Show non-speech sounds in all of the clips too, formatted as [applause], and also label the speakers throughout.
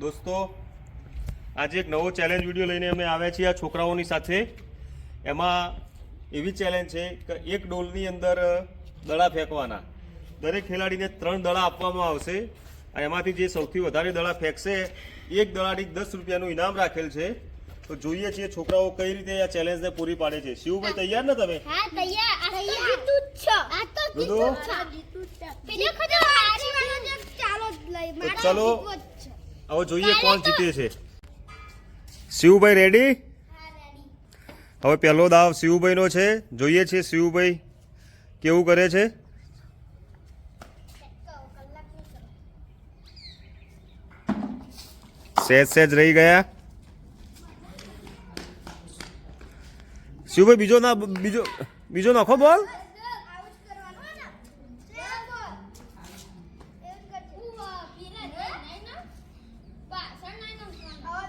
Speaker 1: દોસ્તો આજે એક નવો ચેલેન્જ વીડિયો લઈને અમે આવ્યા છીએ આ છોકરાઓની સાથે. એમાં એવી ચેલેન્જ છે કે એક ડોલની અંદર દડા ફેંકવાના. દરેક ખેલાડીને ત્રણ દડા આપવામાં આવશે અને એમાંથી જે સૌથી વધારે દડા ફેંકશે એક દડાની દસ રૂપિયાનું ઇનામ રાખેલ છે. તો જોઈએ છીએ છોકરાઓ કઈ રીતે આ ચેલેન્જને પૂરી પાડે છે. શિવભાઈ તૈયાર ને તમે?
Speaker 2: હા તૈયાર. આ તો છો. આ તો જીતું છો. પેલો ખબર હારી વાળો ચાલો લઈ
Speaker 1: તો ચલો. હવે જોઈએ કોણ જીતે છે. શિવભાઈ રેડી? હવે પહેલો દાવ શિવભાઈનો છે. જોઈએ છીએ શિવભાઈ કેવું કરે છે?
Speaker 2: સેજ
Speaker 1: સહેજ સહેજ રહી ગયા. શિવભાઈ બીજો ના બીજો બીજો નાખો બોલ
Speaker 2: આવું જ કરવાનું હે ને ચાલ બોલ એવું જ કરજે ઉવા પીરા નહીં ના પાછળ નહીં નાખવાનું હવે બીજો હવે એના માલે બક્કા નો બોલ લાઈન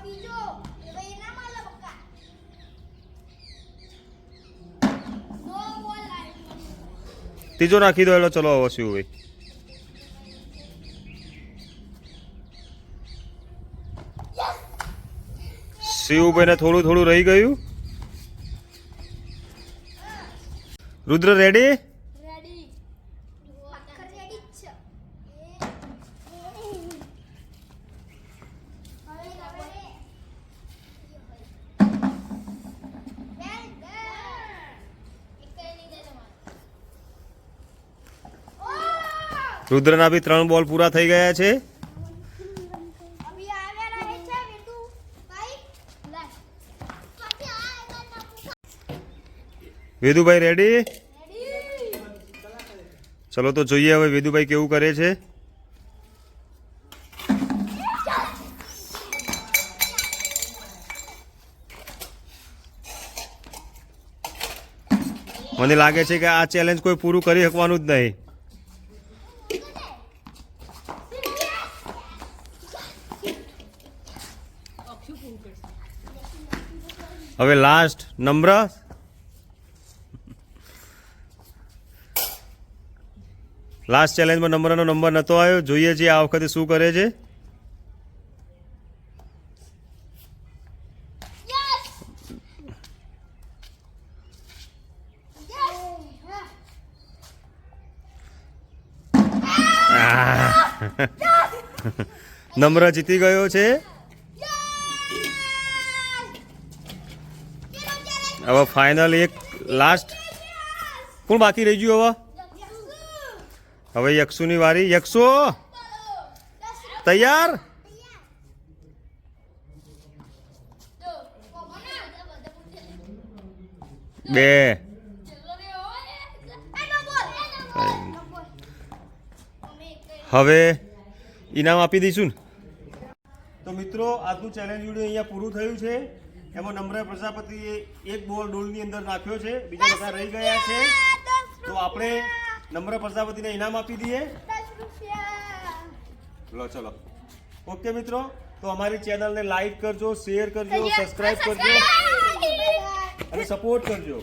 Speaker 1: ત્રીજો નાખી દો એટલે ચલો હવે શિવભાઈ શિવભાઈને થોડું થોડું રહી ગયું રુદ્ર રેડી
Speaker 2: આખર રેડી જ છે હવે હવે બેલ બેલ એક કઈ નહીં દે તમારે
Speaker 1: રુદ્રના બી ત્રણ બોલ પૂરા થઈ ગયા છે. વેદુભાઈ રેડી? ચલો તો જોઈએ હવે વેદુભાઈ કેવું કરે છે. મને લાગે છે કે આ ચેલેન્જ કોઈ પૂરું કરી શકવાનું જ નહીં. હવે લાસ્ટ નમ્ર. લાસ્ટ ચેલેન્જમાં નંબરનો નંબર નહોતો આવ્યો. જોઈએ છીએ આ વખતે શું કરે છે. [laughs] નમ્ર જીતી ગયો છે. હવે ફાઇનલ એક લાસ્ટ કોણ બાકી રહી ગયું હવે? હવે યક્ષુની વારી. યક્ષુ! તૈયાર? બે. હવે ઇનામ આપી દઈશું ને. તો મિત્રો, આજનું ચેલેન્જ વીડિયો અહીંયા પૂરું થયું છે. એમાં નમ્ર પ્રજાપતિએ એક બોલ ડોલની અંદર નાખ્યો છે બીજા બધા રહી ગયા છે. તો આપણે નમ્ર પ્રજાપતિને ઇનામ આપી દઈએ. લો ચલો. ઓકે મિત્રો? તો અમારી ચેનલને લાઈક કરજો શેર કરજો સબસ્ક્રાઇબ કરજો. અને સપોર્ટ કરજો.